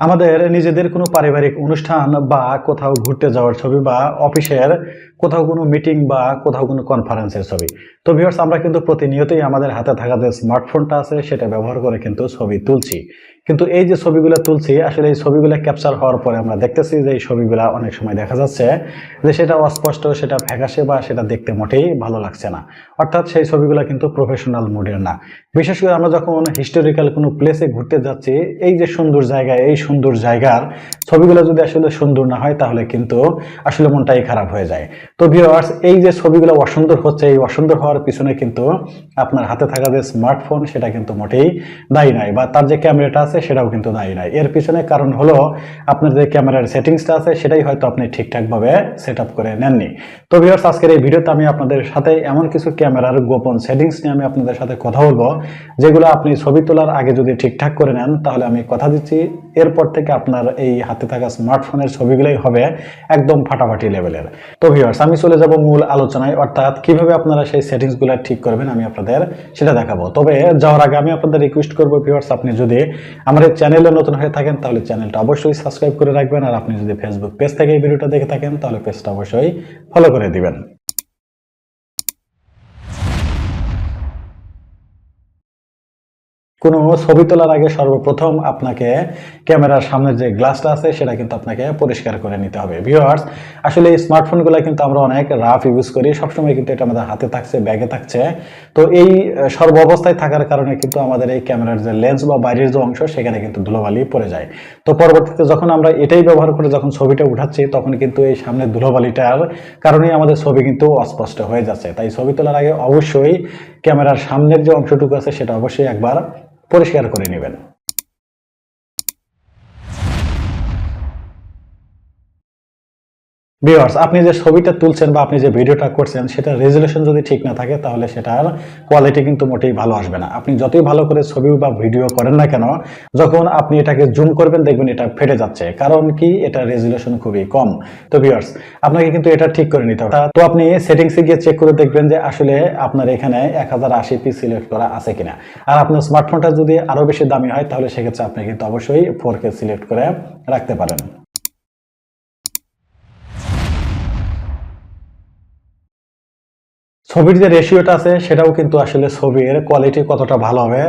আমাদের নিজেদের কোনো পারিবারিক অনুষ্ঠান বা কোথাও ঘুরতে যাওয়ার ছবি বা অফিসের কোথাও কোনো মিটিং বা কোথাও কোনো কনফারেন্সের ছবি। তো ভিউয়ার্স আমরা কিন্তু প্রতিনিয়তই আমাদের হাতে থাকা যে স্মার্টফোনটা আছে, সেটা ব্যবহার করে কিন্তু ছবি তুলছি। কিন্তু এই যে ছবিগুলো তুলছি, আসলে এই ছবিগুলো ক্যাপচার হওয়ার পরে আমরা দেখতেছি যে এই ছবিগুলো অনেক সময় দেখা যাচ্ছে যে সেটা অস্পষ্ট, সেটা ফ্যাকাশে বা সেটা দেখতে মোটেই ভালো লাগছে না। অর্থাৎ সেই ছবিগুলো কিন্তু প্রফেশনাল মুডের না। বিশেষ করে আমরা যখন হিস্টোরিক্যাল কোনো প্লেসে ঘুরতে যাচ্ছি, এই যে সুন্দর জায়গা, এই সুন্দর জায়গার ছবিগুলো যদি আসলে সুন্দর না হয়, তাহলে কিন্তু আসলে মনটাই খারাপ হয়ে যায়। তো ভিওয়ার্স এই যে ছবিগুলো অসুন্দর হচ্ছে, এই অসুন্দর হওয়ার পিছনে কিন্তু আপনার হাতে থাকা যে স্মার্টফোন সেটা কিন্তু মোটেই দায়ী নয় বা তার যে ক্যামেরাটা আছে সেটাও কিন্তু দায়ী নয় এর পিছনে কারণ হলো আপনার যে ক্যামেরার সেটিংসটা আছে সেটাই হয়তো আপনি ঠিকঠাকভাবে সেট আপ করে নেননি। তো ভিউয়ার্স আজকের এই ভিডিওতে আমি আপনাদের সাথে এমন কিছু ক্যামেরার গোপন সেটিংস নিয়ে আমি আপনাদের সাথে কথা বলব, যেগুলো আপনি ছবি তোলার আগে যদি ঠিকঠাক করে নেন, তাহলে আমি কথা দিচ্ছি। এরপর থেকে আপনার এই হাতে থাকা স্মার্টফোনের ছবিগুলোই হবে একদম ফাটাফাটি লেভেলের তো ভিউয়ার্স আমি চলে যাব মূল আলোচনায়। অর্থাৎ কীভাবে আপনারা সেই সেটিংসগুলো ঠিক করবেন আমি আপনাদের সেটা দেখাবো। তবে যাওয়ার আগে আমি আপনাদের রিকোয়েস্ট করব ভিউয়ার্স আপনি যদি আমার এই চ্যানেলে নতুন হয়ে থাকেন, তাহলে চ্যানেলটা অবশ্যই সাবস্ক্রাইব করে রাখবেন। আর আপনি যদি ফেসবুক পেজ থেকে এই ভিডিওটা দেখে থাকেন, তাহলে পেজটা অবশ্যই ফলো করে দিবেন। কোনো ছবি তোলার আগে সর্বপ্রথম আপনাকে ক্যামেরার সামনে যে গ্লাসটা আছে, সেটা কিন্তু আপনাকে পরিষ্কার করে নিতে হবে। ভিউয়ার্স আসলে এই স্মার্টফোনগুলো কিন্তু আমরা অনেক রাফ ইউজ করি। সবসময় কিন্তু এটা আমাদের হাতে থাকছে ব্যাগে থাকছে। তো এই সর্ব অবস্থায় থাকার কারণে কিন্তু আমাদের এই ক্যামেরার যে লেন্স বা বাইরের যে অংশ, সেখানে কিন্তু ধুলোবালি পড়ে যায়। তো পরবর্তীতে যখন আমরা এটাই ব্যবহার করে যখন ছবিটা উঠাচ্ছি, তখন কিন্তু এই সামনে ধুলোবালিটার কারণেই আমাদের ছবি কিন্তু অস্পষ্ট হয়ে যাচ্ছে। তাই ছবি তোলার আগে অবশ্যই ক্যামেরার সামনের যে অংশটুকু আছে, সেটা অবশ্যই একবার পরিষ্কার করে নেবেন। ভিউয়ার্স আপনি যে ছবিটা তুলছেন বা আপনি যে ভিডিওটা করছেন সেটা রেজুলেশন যদি ঠিক না থাকে, তাহলে সেটার কোয়ালিটি কিন্তু মোটেই ভালো আসবে না। আপনি যতই ভালো করে ছবি বা ভিডিও করেন না কেন, যখন আপনি এটাকে জুম করবেন, দেখবেন এটা ফেটে যাচ্ছে। কারণ কি? এটা রেজুলেশন খুবই কম। তো ভিউয়ার্স আপনাকে কিন্তু এটা ঠিক করে নিতে হবে। তো আপনি সেটিংসে গিয়ে চেক করে দেখবেন যে আসলে আপনার এখানে এক হাজার আশি পি সিলেক্ট করা আছে কিনা। আর আপনার স্মার্টফোনটা যদি আরও বেশি দামি হয়, তাহলে সেক্ষেত্রে আপনি কিন্তু অবশ্যই ফোর সিলেক্ট করে রাখতে পারেন। ছবির যে রেশিওটা আছে, সেটাও কিন্তু আসলে ছবির কোয়ালিটি কতটা ভালো হবে,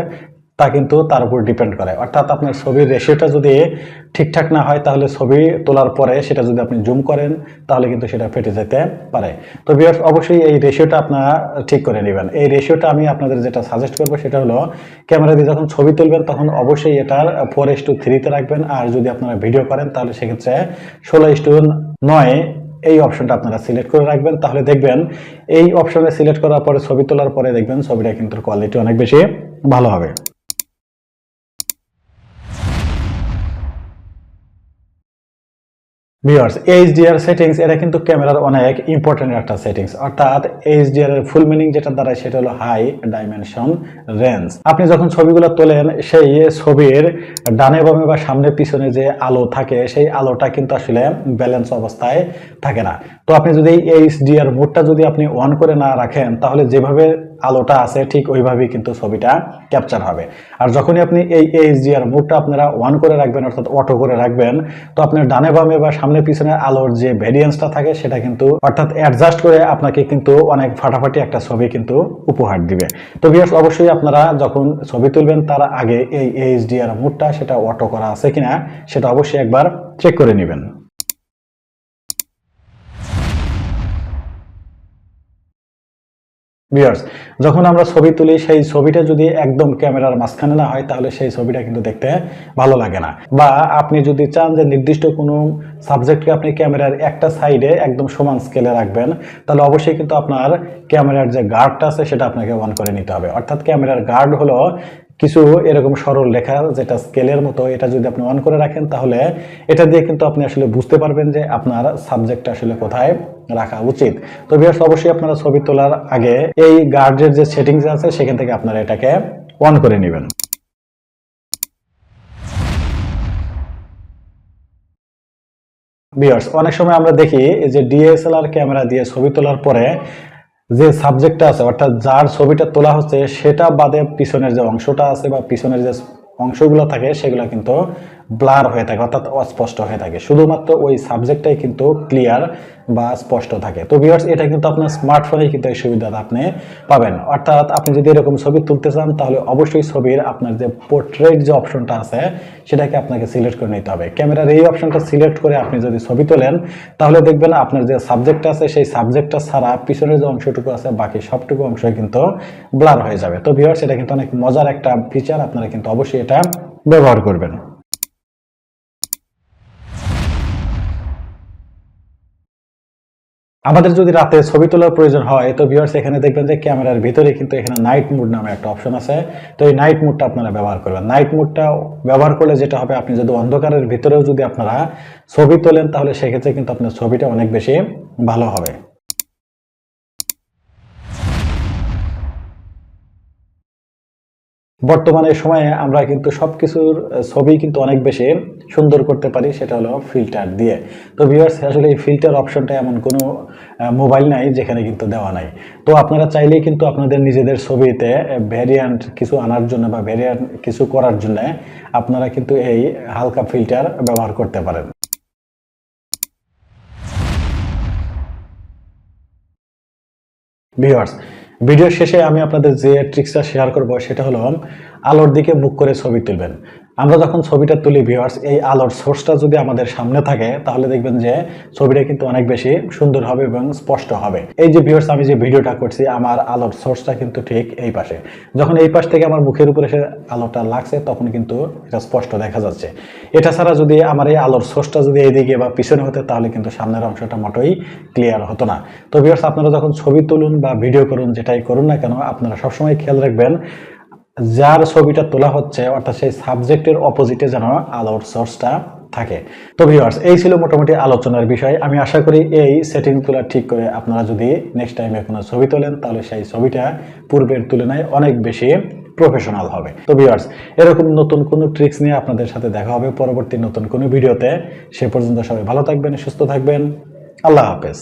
তা কিন্তু তার উপর ডিপেন্ড করে। অর্থাৎ আপনার ছবির রেশিওটা যদি ঠিকঠাক না হয়, তাহলে ছবি তোলার পরে সেটা যদি আপনি জুম করেন, তাহলে কিন্তু সেটা ফেটে যেতে পারে। তো ভিউয়ার্স অবশ্যই এই রেশিওটা আপনারা ঠিক করে নেবেন। এই রেশিওটা আমি আপনাদের যেটা সাজেস্ট করব, সেটা হলো ক্যামেরা দিয়ে যখন ছবি তুলবেন, তখন অবশ্যই এটার ফোর এস টু থ্রিতে রাখবেন। আর যদি আপনারা ভিডিও করেন, তাহলে সেক্ষেত্রে ষোলো এস টু নয় এই অপশনটা আপনারা সিলেক্ট করে রাখবেন। তাহলে দেখবেন, এই অপশনে সিলেক্ট করার পরে ছবি তোলার পরে দেখবেন ছবিটা কিন্তু কোয়ালিটি অনেক বেশি ভালো হবে। ভিউয়ার্স এইচডিআর সেটিংস এটা কিন্তু ক্যামেরার অনেক ইম্পর্টেন্ট একটা সেটিংস অর্থাৎ এইচডিআর এর ফুল মিনিং যেটা দ্বারা সেটা হলো হাই ডাইমেনশন রেঞ্জ আপনি যখন ছবিগুলো তোলেন, সেই ছবির ডানে বামে বা সামনে পিছনে যে আলো থাকে, সেই আলোটা কিন্তু আসলে ব্যালেন্স অবস্থায় থাকে না। তো আপনি যদি এইচডিআর মোডটা যদি আপনি অন করে না রাখেন, তাহলে যেভাবে আলোটা আছে, ঠিক ওইভাবেই কিন্তু ছবিটা ক্যাপচার হবে। আর যখনই আপনি এই এইচডিআর মোডটা আপনারা অন করে রাখবেন, অর্থাৎ অটো করে রাখবেন, তো আপনার ডানে বামে বা সামনে পিছনে আলোর যে ভেরিয়েন্সটা থাকে, সেটা কিন্তু অর্থাৎ অ্যাডজাস্ট করে আপনাকে কিন্তু অনেক ফাটাফাটি একটা ছবি কিন্তু উপহার দিবে। তো বিয়াস অবশ্যই আপনারা যখন ছবি তুলবেন, তার আগে এই এইচডিআর মোডটা সেটা অটো করা আছে কিনা, সেটা অবশ্যই একবার চেক করে নেবেন। ভিউয়ার্স যখন আমরা ছবি তুলি, সেই ছবিটা যদি একদম ক্যামেরার মাঝখানে না হয়, তাহলে সেই ছবিটা কিন্তু দেখতে ভালো লাগে না। বা আপনি যদি চান যে নির্দিষ্ট কোনো সাবজেক্টকে আপনি ক্যামেরার একটা সাইডে একদম সমান স্কেলে রাখবেন, তাহলে অবশ্যই কিন্তু আপনার ক্যামেরার যে গার্ডটা আছে, সেটা আপনাকে অন করে নিতে হবে। অর্থাৎ ক্যামেরার গার্ড হলো কিছু এরকম সরল লেখা যেটা স্কেলের মতো, এটা যদি আপনি অন করে রাখেন, তাহলে এটা দিয়ে কিন্তু আপনি আসলে বুঝতে পারবেন যে আপনার সাবজেক্ট আসলে কোথায় রাখা উচিত। তো বিয়ার্স অবশ্যই আপনারা ছবি তোলার আগে এই গার্ডের যে সেটিংস আছে, সেখান থেকে আপনারা এটাকে অন করে নেবেন। বিয়ার্স অনেক সময় আমরা দেখি যে ডিএসএলআর ক্যামেরা দিয়ে ছবি তোলার পরে যে সাবজেক্টটা আছে, অর্থাৎ যার ছবিটা তোলা হচ্ছে, সেটা বাদে পিছনের যে অংশটা আছে বা পিছনের যে অংশগুলো থাকে, সেগুলো কিন্তু ব্লার হয়ে থাকে, অর্থাৎ অস্পষ্ট হয়ে থাকে। শুধুমাত্র ওই সাবজেক্টটাই কিন্তু ক্লিয়ার বা স্পষ্ট থাকে। তো ভিউয়ার্স এটা কিন্তু আপনার স্মার্টফোনেই কিন্তু এই সুবিধাটা আপনি পাবেন। অর্থাৎ আপনি যদি এরকম ছবি তুলতে চান, তাহলে অবশ্যই ছবির আপনার যে পোর্ট্রেট যে অপশনটা আছে, সেটাকে আপনাকে সিলেক্ট করে নিতে হবে। ক্যামেরার এই অপশনটা সিলেক্ট করে আপনি যদি ছবি তোলেন, তাহলে দেখবেন আপনার যে সাবজেক্ট আছে, সেই সাবজেক্টটা ছাড়া পিছনের যে অংশটুকু আছে, বাকি সবটুকু অংশ কিন্তু ব্লার হয়ে যাবে। তো ভিউয়ার্স এটা কিন্তু অনেক মজার একটা ফিচার আপনারা কিন্তু অবশ্যই এটা ব্যবহার করবেন। আমাদের যদি রাতে ছবি তোলার প্রয়োজন হয়, তো ভিউয়ার্স এখানে দেখবেন যে ক্যামেরার ভিতরে কিন্তু এখানে নাইট মুড নামে একটা অপশন আছে। তো এই নাইট মুডটা আপনারা ব্যবহার করবেন। নাইট মুডটা ব্যবহার করলে যেটা হবে, আপনি যদি অন্ধকারের ভিতরেও যদি আপনারা ছবি তোলেন, তাহলে সেক্ষেত্রে কিন্তু আপনার ছবিটা অনেক বেশি ভালো হবে। বর্তমানে সময়ে আমরা কিন্তু সবকিছুর আহ, ছবি কিন্তু অনেক বেশি সুন্দর করতে পারি সেটা হলো ফিল্টার দিয়ে। তো ভিউয়ার্স আসলে এই ফিল্টার অপশনটা এমন কোনো মোবাইল নাই যেখানে কিন্তু দেওয়া নাই। তো আপনারা চাইলেই কিন্তু আপনাদের নিজেদের ছবিতে ভ্যারিয়ান্ট কিছু আনার জন্য বা ভ্যারিয়ান্ট কিছু করার জন্য আপনারা কিন্তু এই হালকা ফিল্টার ব্যবহার করতে পারেন। ভিউয়ার্স ভিডিওর শেষে আমি আপনাদের যে ট্রিক্সটা শেয়ার করব, সেটা হলো, আলোর দিকে মুখ করে ছবি তুলবেন। আমরা যখন ছবিটা তুলি ভিউয়ার্স এই আলোর সোর্সটা যদি আমাদের সামনে থাকে, তাহলে দেখবেন যে ছবিটা কিন্তু অনেক বেশি সুন্দর হবে এবং স্পষ্ট হবে। এই যে ভিউয়ার্স আমি যে ভিডিওটা করছি, আমার আলোর সোর্সটা কিন্তু ঠিক এই পাশে। যখন এই পাশ থেকে আমার মুখের উপরে সে আলোটা লাগছে, তখন কিন্তু এটা স্পষ্ট দেখা যাচ্ছে। এটা ছাড়া যদি আমার এই আলোর সোর্সটা যদি এইদিকে বা পিছনে হতো, তাহলে কিন্তু সামনের অংশটা মোটেই ক্লিয়ার হতো না। তো ভিউয়ার্স আপনারা যখন ছবি তুলুন বা ভিডিও করুন, যেটাই করুন না কেন, আপনারা সবসময় খেয়াল রাখবেন যার ছবিটা তোলা হচ্ছে, অর্থাৎ সেই সাবজেক্টের অপোজিটে যেন আলোর সোর্সটা থাকে। তো ভিউয়ার্স এই ছিল মোটামুটি আলোচনার বিষয়। আমি আশা করি এই সেটিংগুলো ঠিক করে আপনারা যদি নেক্সট টাইমে কোনো ছবি তোলেন, তাহলে সেই ছবিটা পূর্বের তুলনায় অনেক বেশি প্রফেশনাল হবে। তো ভিউয়ার্স এরকম নতুন কোনো ট্রিক্স নিয়ে আপনাদের সাথে দেখা হবে পরবর্তী নতুন কোনো ভিডিওতে। সে পর্যন্ত সবাই ভালো থাকবেন, সুস্থ থাকবেন। আল্লাহ হাফেজ।